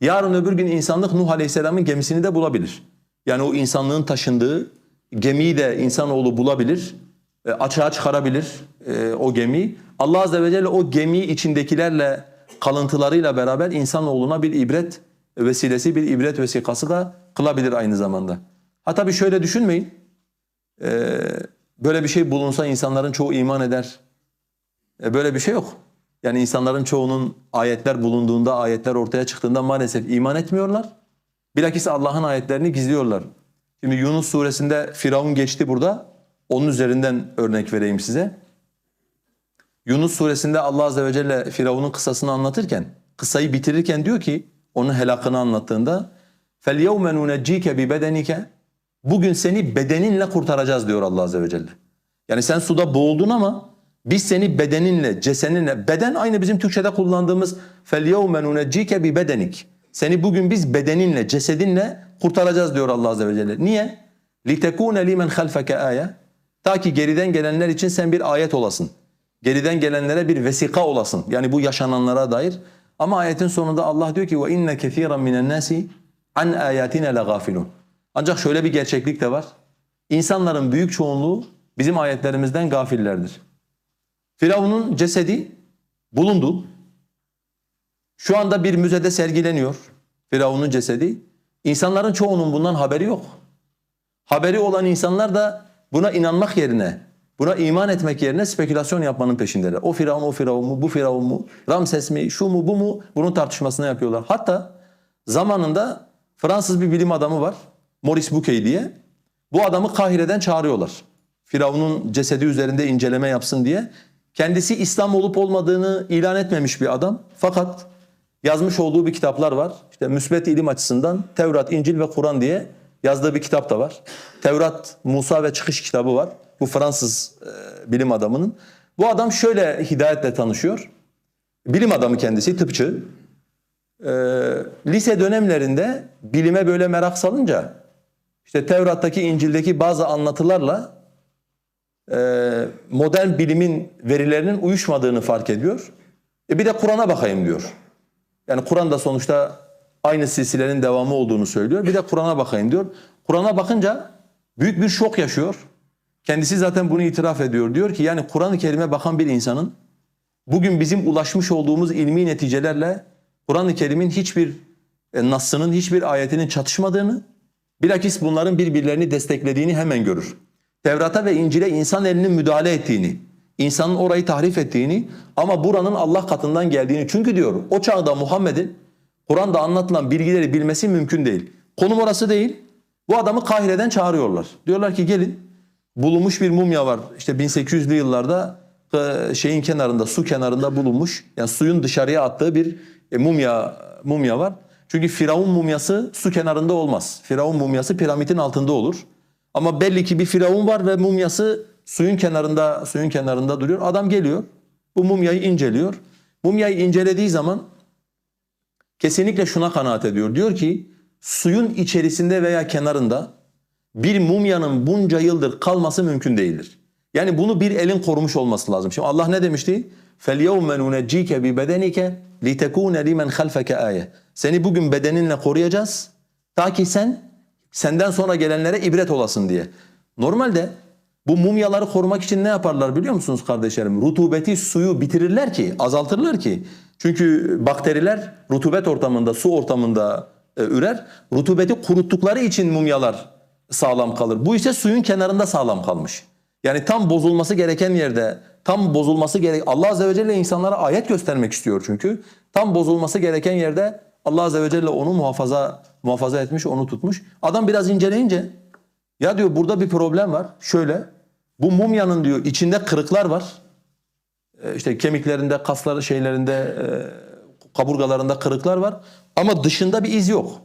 Yarın öbür gün insanlık Nuh Aleyhisselam'ın gemisini de bulabilir. Yani o insanlığın taşındığı gemiyi de insanoğlu bulabilir. E, açığa çıkarabilir e, o gemiyi. Allah Azze ve Celle o gemiyi içindekilerle kalıntılarıyla beraber insanoğluna bir ibret vesilesi, bir ibret vesikası da kılabilir aynı zamanda. Ha tabii şöyle düşünmeyin. E, böyle bir şey bulunsa insanların çoğu iman eder. Böyle bir şey yok. Yani insanların çoğunun ayetler bulunduğunda, ayetler ortaya çıktığında maalesef iman etmiyorlar. Bilakis Allah'ın ayetlerini gizliyorlar. Şimdi Yunus suresinde Firavun geçti burada. Onun üzerinden örnek vereyim size. Yunus suresinde Allah azze ve celle Firavun'un kıssasını anlatırken, kıssayı bitirirken diyor ki, onun helakını anlattığında فَالْيَوْمَ نُنَجِّيكَ بِبَدَنِكَ Bugün seni bedeninle kurtaracağız diyor Allah azze ve celle. Yani sen suda boğuldun ama biz seni bedeninle, ceseninle, beden aynı bizim Türkçe'de kullandığımız فَالْيَوْمَ نُنَجِّيكَ بِبَدَنِكَ Seni bugün biz bedeninle, cesedinle kurtaracağız diyor Allah azze ve celle. Niye? لِتَكُونَ لِمَنْ خَلْفَكَ آيَةً Ta ki geriden gelenler için sen bir ayet olasın. Geriden gelenlere bir vesika olasın. Yani bu yaşananlara dair. Ama ayetin sonunda Allah diyor ki ve inne kesiran minen nasi an ayatina lagafilun. Ancak şöyle bir gerçeklik de var. İnsanların büyük çoğunluğu bizim ayetlerimizden gafillerdir. Firavun'un cesedi bulundu. Şu anda bir müzede sergileniyor Firavun'un cesedi. İnsanların çoğunun bundan haberi yok. Haberi olan insanlar da buna inanmak yerine, buna iman etmek yerine spekülasyon yapmanın peşindeler. O Firavun, o Firavun mu, bu Firavun mu, Ramses mi, şu mu, bu mu? Bunun tartışmasını yapıyorlar. Hatta zamanında Fransız bir bilim adamı var, Maurice Bucaille diye. Bu adamı Kahire'den çağırıyorlar. Firavun'un cesedi üzerinde inceleme yapsın diye. Kendisi İslam olup olmadığını ilan etmemiş bir adam. Fakat yazmış olduğu bir kitaplar var. İşte müsbet ilim açısından Tevrat, İncil ve Kur'an diye yazdığı bir kitap da var. Tevrat, Musa ve Çıkış kitabı var. Bu Fransız e, bilim adamının. Bu adam şöyle hidayetle tanışıyor. Bilim adamı kendisi, tıpçı. E, lise dönemlerinde bilime böyle merak salınca işte Tevrat'taki, İncil'deki bazı anlatılarla modern bilimin verilerinin uyuşmadığını fark ediyor. E bir de Kur'an'a bakayım diyor. Yani Kur'an da sonuçta aynı silsilenin devamı olduğunu söylüyor. Bir de Kur'an'a bakayım diyor. Kur'an'a bakınca büyük bir şok yaşıyor. Kendisi zaten bunu itiraf ediyor. Diyor ki yani Kur'an-ı Kerim'e bakan bir insanın bugün bizim ulaşmış olduğumuz ilmi neticelerle Kur'an-ı Kerim'in hiçbir e, nassının, hiçbir ayetinin çatışmadığını, bilakis bunların birbirlerini desteklediğini hemen görür. Tevrat'a ve İncil'e insan elinin müdahale ettiğini, insanın orayı tahrif ettiğini ama buranın Allah katından geldiğini. Çünkü diyor o çağda Muhammed'in Kur'an'da anlatılan bilgileri bilmesi mümkün değil. Konum orası değil. Bu adamı Kahire'den çağırıyorlar. Diyorlar ki gelin bulunmuş bir mumya var. İşte 1800'lü yıllarda e, şeyin kenarında, su kenarında bulunmuş. Yani suyun dışarıya attığı bir e, mumya mumya var. Çünkü Firavun mumyası su kenarında olmaz. Firavun mumyası piramidin altında olur. Ama belli ki bir Firavun var ve mumyası suyun kenarında suyun kenarında duruyor. Adam geliyor. Bu mumyayı inceliyor. Mumyayı incelediği zaman kesinlikle şuna kanaat ediyor. Diyor ki suyun içerisinde veya kenarında bir mumyanın bunca yıldır kalması mümkün değildir. Yani bunu bir elin korumuş olması lazım. Şimdi Allah ne demişti? فَالْيَوْمَ نُنَجِّيكَ بِبَدَنِكَ لِتَكُونَ لِمَنْ خَلْفَكَ آيَةً Seni bugün bedeninle koruyacağız. Ta ki sen senden sonra gelenlere ibret olasın diye. Normalde bu mumyaları korumak için ne yaparlar biliyor musunuz kardeşlerim? Rutubeti suyu bitirirler ki, azaltırlar ki. Çünkü bakteriler rutubet ortamında, su ortamında e, ürer. Rutubeti kuruttukları için mumyalar sağlam kalır. Bu ise suyun kenarında sağlam kalmış. Yani tam bozulması gereken yerde, tam bozulması gerek Allah azze ve celle insanlara ayet göstermek istiyor çünkü. Tam bozulması gereken yerde Allah azze ve celle onu muhafaza muhafaza etmiş, onu tutmuş. Adam biraz inceleyince ya diyor burada bir problem var. Şöyle bu mumyanın diyor içinde kırıklar var. Ee, işte kemiklerinde, kasları şeylerinde, e, kaburgalarında kırıklar var. Ama dışında bir iz yok.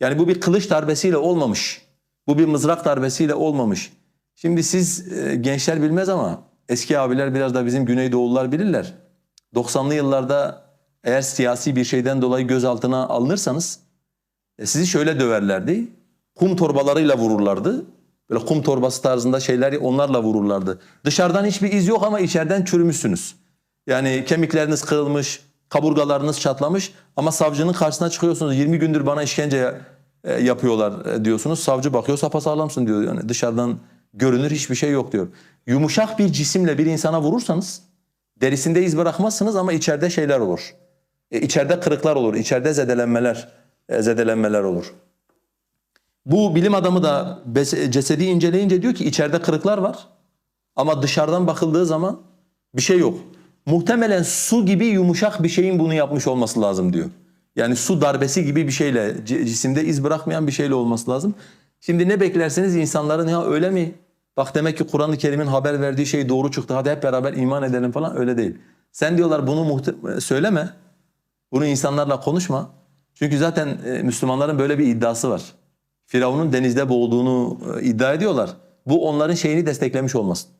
Yani bu bir kılıç darbesiyle olmamış. Bu bir mızrak darbesiyle olmamış. Şimdi siz e, gençler bilmez ama eski abiler biraz da bizim Güneydoğullar bilirler. 90'lı yıllarda eğer siyasi bir şeyden dolayı gözaltına alınırsanız e, sizi şöyle döverlerdi. Kum torbalarıyla vururlardı. Böyle kum torbası tarzında şeyler onlarla vururlardı. Dışarıdan hiçbir iz yok ama içeriden çürümüşsünüz. Yani kemikleriniz kırılmış, Kaburgalarınız çatlamış ama savcının karşısına çıkıyorsunuz. 20 gündür bana işkence e, yapıyorlar e, diyorsunuz. Savcı bakıyor sapasağlamsın diyor. Yani dışarıdan görünür hiçbir şey yok diyor. Yumuşak bir cisimle bir insana vurursanız derisinde iz bırakmazsınız ama içeride şeyler olur. E, içeride kırıklar olur, içeride zedelenmeler, e, zedelenmeler olur. Bu bilim adamı da cesedi inceleyince diyor ki içeride kırıklar var. Ama dışarıdan bakıldığı zaman bir şey yok. Muhtemelen su gibi yumuşak bir şeyin bunu yapmış olması lazım diyor. Yani su darbesi gibi bir şeyle, cisimde iz bırakmayan bir şeyle olması lazım. Şimdi ne beklerseniz insanların ya öyle mi? Bak demek ki Kur'an-ı Kerim'in haber verdiği şey doğru çıktı. Hadi hep beraber iman edelim falan öyle değil. Sen diyorlar bunu söyleme. Bunu insanlarla konuşma. Çünkü zaten e, Müslümanların böyle bir iddiası var. Firavun'un denizde boğulduğunu e, iddia ediyorlar. Bu onların şeyini desteklemiş olmasın.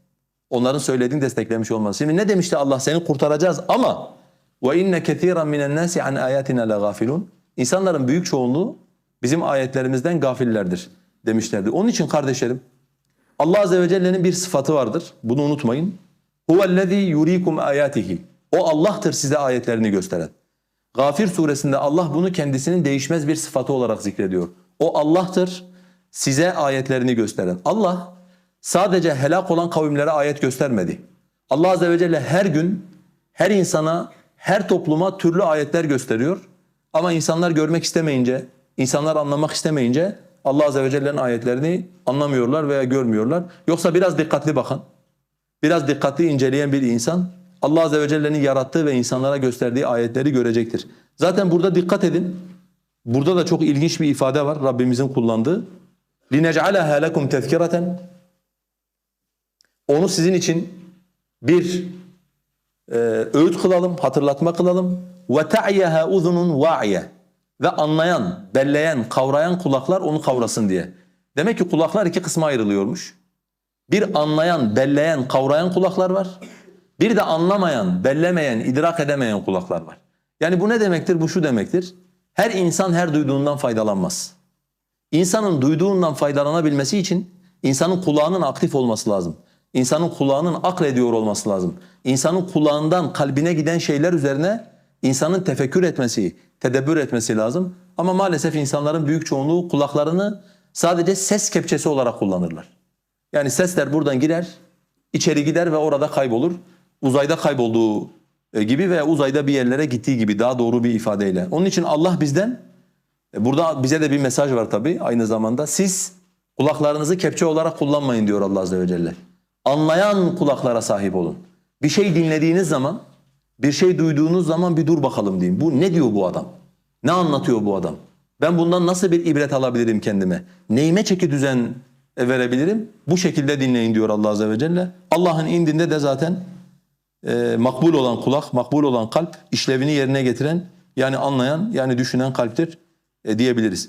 Onların söylediğini desteklemiş olmasın. Şimdi ne demişti Allah? Seni kurtaracağız ama ve inne ketiran minen nasi an ayatina lagafilun. İnsanların büyük çoğunluğu bizim ayetlerimizden gafillerdir demişlerdi. Onun için kardeşlerim Allah azze ve celle'nin bir sıfatı vardır. Bunu unutmayın. Huvellezî yurikum ayatihi. O Allah'tır size ayetlerini gösteren. Gafir suresinde Allah bunu kendisinin değişmez bir sıfatı olarak zikrediyor. O Allah'tır size ayetlerini gösteren. Allah sadece helak olan kavimlere ayet göstermedi. Allah azze ve celle her gün her insana, her topluma türlü ayetler gösteriyor. Ama insanlar görmek istemeyince, insanlar anlamak istemeyince Allah azze ve celle'nin ayetlerini anlamıyorlar veya görmüyorlar. Yoksa biraz dikkatli bakın. Biraz dikkatli inceleyen bir insan Allah Azze ve Celle'nin yarattığı ve insanlara gösterdiği ayetleri görecektir. Zaten burada dikkat edin. Burada da çok ilginç bir ifade var Rabbimizin kullandığı. لِنَجْعَلَهَا لَكُمْ تَذْكِرَةً Onu sizin için bir e, öğüt kılalım, hatırlatma kılalım. وَتَعْيَهَا اُذُنٌ وَعْيَ Ve anlayan, belleyen, kavrayan kulaklar onu kavrasın diye. Demek ki kulaklar iki kısma ayrılıyormuş. Bir anlayan, belleyen, kavrayan kulaklar var. Bir de anlamayan, bellemeyen, idrak edemeyen kulaklar var. Yani bu ne demektir? Bu şu demektir. Her insan her duyduğundan faydalanmaz. İnsanın duyduğundan faydalanabilmesi için insanın kulağının aktif olması lazım. İnsanın kulağının aklediyor olması lazım. İnsanın kulağından kalbine giden şeyler üzerine insanın tefekkür etmesi, tedebbür etmesi lazım. Ama maalesef insanların büyük çoğunluğu kulaklarını sadece ses kepçesi olarak kullanırlar. Yani sesler buradan girer, içeri gider ve orada kaybolur. Uzayda kaybolduğu e, gibi veya uzayda bir yerlere gittiği gibi daha doğru bir ifadeyle. Onun için Allah bizden, e, burada bize de bir mesaj var tabii aynı zamanda. Siz kulaklarınızı kepçe olarak kullanmayın diyor Allah Azze ve Celle. Anlayan kulaklara sahip olun. Bir şey dinlediğiniz zaman, bir şey duyduğunuz zaman bir dur bakalım deyin. Bu ne diyor bu adam? Ne anlatıyor bu adam? Ben bundan nasıl bir ibret alabilirim kendime? Neyime çeki düzen verebilirim? Bu şekilde dinleyin diyor Allah Azze ve Celle. Allah'ın indinde de zaten e, makbul olan kulak, makbul olan kalp işlevini yerine getiren yani anlayan yani düşünen kalptir e, diyebiliriz.